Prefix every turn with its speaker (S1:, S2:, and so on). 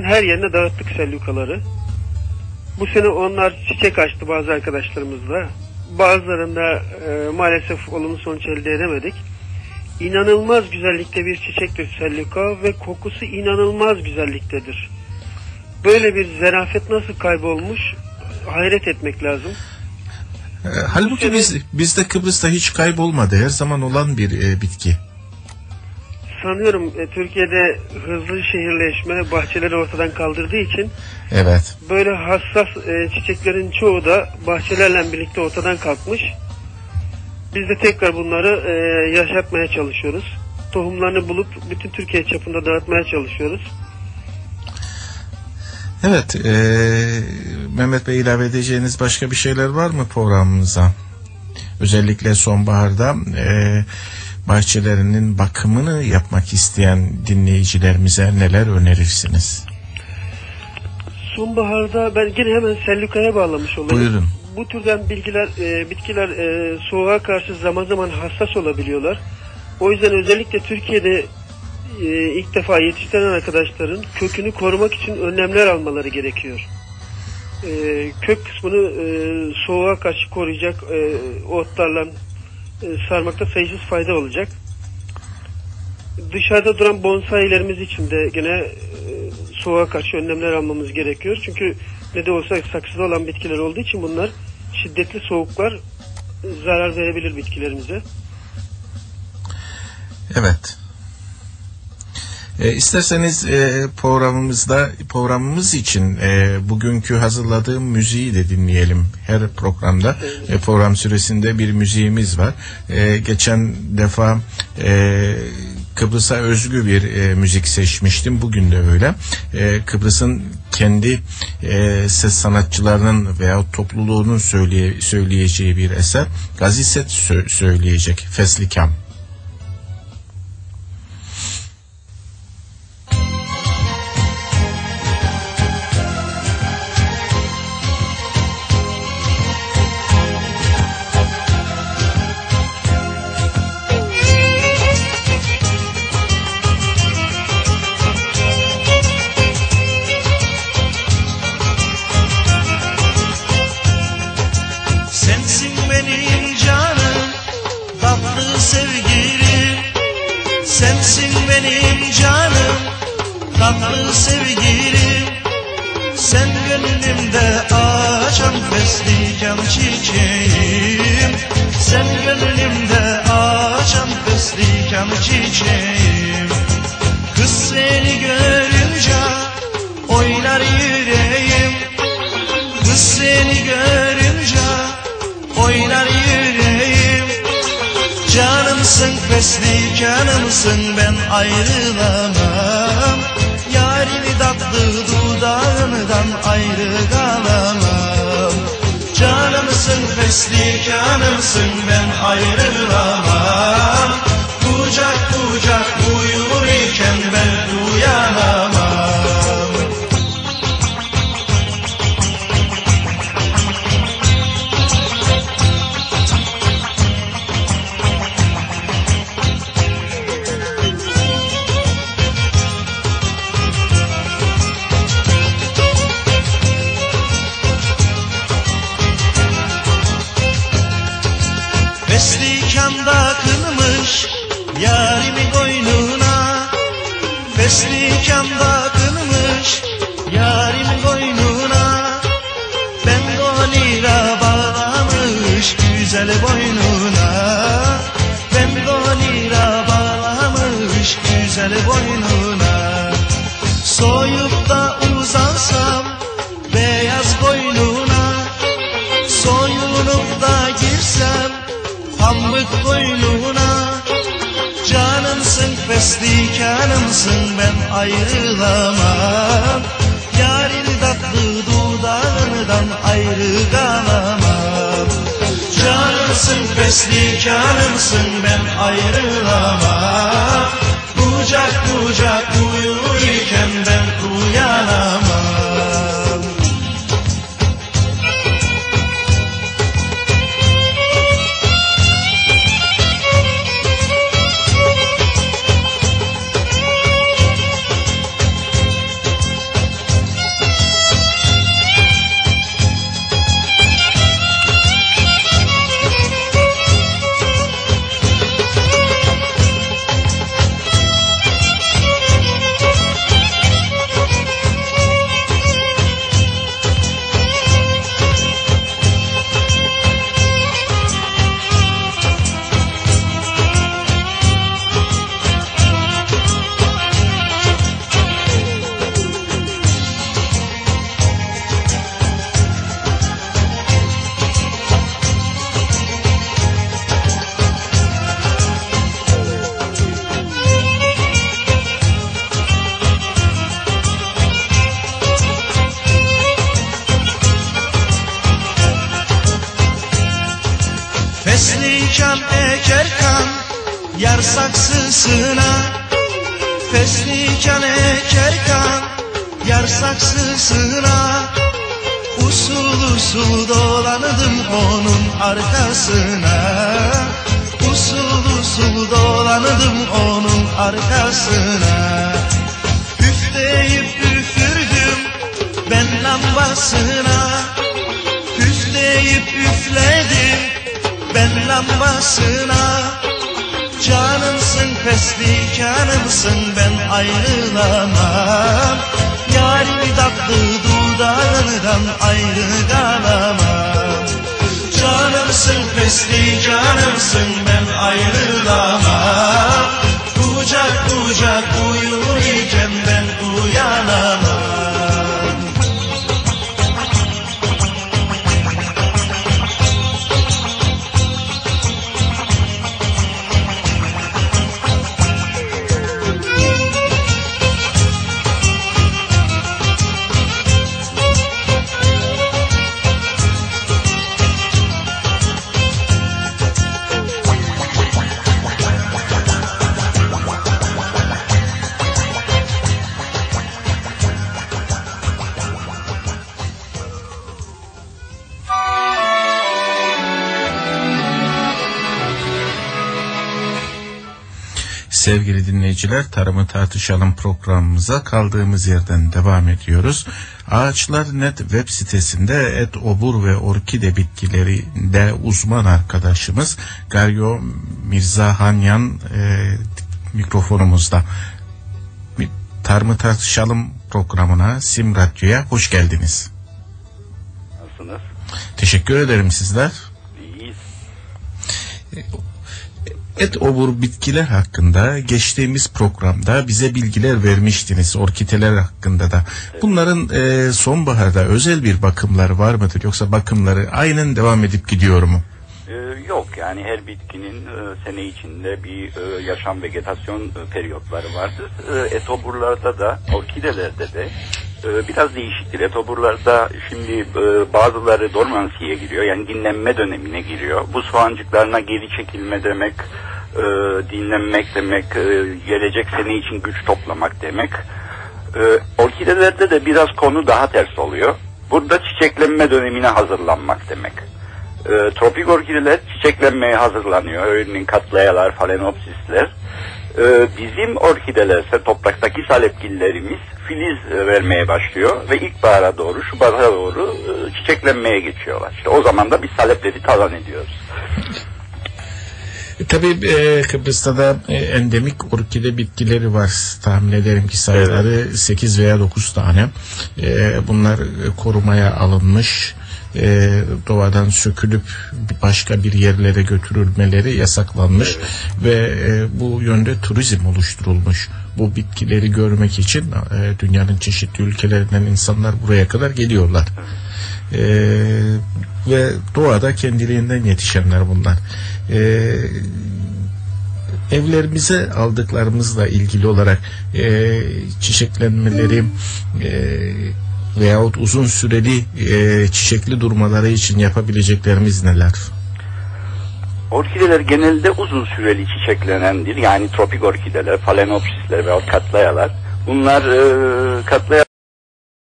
S1: her yerine dağıttık sellukaları. Bu sene onlar çiçek açtı bazı arkadaşlarımızla. Bazılarında e, maalesef olumlu sonuç elde edemedik. İnanılmaz güzellikte bir çiçektir selluka ve kokusu inanılmaz güzelliktedir. Böyle bir zerafet nasıl kaybolmuş hayret etmek lazım.
S2: E, halbuki biz bizde Kıbrıs'ta hiç kaybolmadı. Her zaman olan bir e, bitki.
S1: Sanıyorum e, Türkiye'de hızlı şehirleşme bahçeleri ortadan kaldırdığı için
S2: Evet.
S1: böyle hassas e, çiçeklerin çoğu da bahçelerle birlikte ortadan kalkmış. Biz de tekrar bunları e, yaşatmaya çalışıyoruz. Tohumlarını bulup bütün Türkiye çapında dağıtmaya çalışıyoruz.
S2: Evet. e, Mehmet Bey ilave edeceğiniz başka bir şeyler var mı programımıza? Özellikle sonbaharda e, bahçelerinin bakımını yapmak isteyen dinleyicilerimize neler önerirsiniz?
S1: Sonbaharda ben yine hemen sellukaya bağlamış olayım.
S2: Buyurun.
S1: Bu türden bilgiler, e, bitkiler e, soğuğa karşı zaman zaman hassas olabiliyorlar. O yüzden özellikle Türkiye'de e, ilk defa yetiştiren arkadaşların kökünü korumak için önlemler almaları gerekiyor. E, kök kısmını e, soğuğa karşı koruyacak e, otlarla sarmakta sayısız fayda olacak. Dışarıda duran bonsailerimiz için de gene e, soğuğa karşı önlemler almamız gerekiyor. Çünkü ne de olsa saksıda olan bitkiler olduğu için bunlar şiddetli soğuklar e, zarar verebilir bitkilerimize.
S2: Evet. E, isterseniz e, programımızda programımız için e, bugünkü hazırladığım müziği de dinleyelim. Her programda e, program süresinde bir müziğimiz var. E, geçen defa e, Kıbrıs'a özgü bir e, müzik seçmiştim. Bugün de öyle. E, Kıbrıs'ın kendi e, ses sanatçılarının veya topluluğunun söyleye, söyleyeceği bir eser. Gaziset sö- söyleyecek. Feslikam.
S3: Çiçeğim. Kız seni görünce oynar yüreğim. Kız seni görünce oynar yüreğim Canımsın fesli canımsın ben ayrılamam Yarimi tatlı dudağından ayrı kalamam Canımsın fesli canımsın ben ayrılamam Kucak kucak uyur iken ben Feslikanda kılmış yarimi koynuna. Ben donira bağlamış güzel boynuna. Ben donira bağlamış güzel boynuna. Soyup da uzansam beyaz boynuna. Soyunup da girsem pamuk boynuna Canımsın fesli canımsın ben ayrılamam. Yarın tatlı dudağından ayrı kalamam Canımsın fesli canımsın ben ayrılamam. Kucak kucak uyurken ben uyanamam Fesliken ekerken Yar saksısına Fesliken ekerken Yar saksısına Usul usul dolandım onun arkasına. Usul usul dolandım onun arkasına. Üfleyip üfürdüm ben lambasına. Üfleyip üfledim ben lambasına. Canımsın pesli canımsın ben ayrılamam. Yarim tatlı dudağından ayrı kalamam. Canımsın pesli canımsın ben ayrılamam. Kucak kucak uyur
S2: Sevgili dinleyiciler Tarımı Tartışalım programımıza kaldığımız yerden devam ediyoruz. Ağaçlar Net web sitesinde et, obur ve orkide bitkilerinde uzman arkadaşımız Garyo Mirza Hanyan e, mikrofonumuzda. Tarımı Tartışalım programına Sim Radyo'ya hoş geldiniz.
S4: Nasılsınız?
S2: Teşekkür ederim sizler.
S4: İyiyiz.
S2: Et obur bitkiler hakkında geçtiğimiz programda bize bilgiler vermiştiniz orkiteler hakkında da. Bunların e, sonbaharda özel bir bakımları var mıdır yoksa bakımları aynen devam edip gidiyor mu?
S4: Ee, yok yani her bitkinin e, sene içinde bir e, yaşam vegetasyon e, periyotları vardır. E, etoburlarda da orkidelerde de e, biraz değişiktir. Etoburlarda şimdi e, bazıları dormansiye giriyor yani dinlenme dönemine giriyor. Bu soğancıklarına geri çekilme demek, e, dinlenmek demek, e, gelecek sene için güç toplamak demek. Orkidelerde de biraz konu daha ters oluyor. Burada çiçeklenme dönemine hazırlanmak demek. Tropik orkideler çiçeklenmeye hazırlanıyor. Örneğin katlayalar, falenopsisler. E, bizim orkideler ise topraktaki salepgillerimiz filiz e, vermeye başlıyor ve ilkbahara doğru, Şubat'a doğru e, çiçeklenmeye geçiyorlar. İşte o zaman da biz salepleri talan ediyoruz.
S2: E, tabii e, Kıbrıs'ta da e, endemik orkide bitkileri var. Tahmin ederim ki sayıları 8 veya 9 tane. E, bunlar e, korumaya alınmış. E, doğadan sökülüp başka bir yerlere götürülmeleri yasaklanmış ve e, bu yönde turizm oluşturulmuş. Bu bitkileri görmek için e, dünyanın çeşitli ülkelerinden insanlar buraya kadar geliyorlar. E, ve doğada kendiliğinden yetişenler bunlar. E, evlerimize aldıklarımızla ilgili olarak e, çiçeklenmeleri e, veyahut uzun süreli e, çiçekli durmaları için yapabileceklerimiz neler?
S4: Orkideler genelde uzun süreli çiçeklenendir. Yani tropik orkideler, falenopsisler veya katlayalar. Bunlar e, katlaya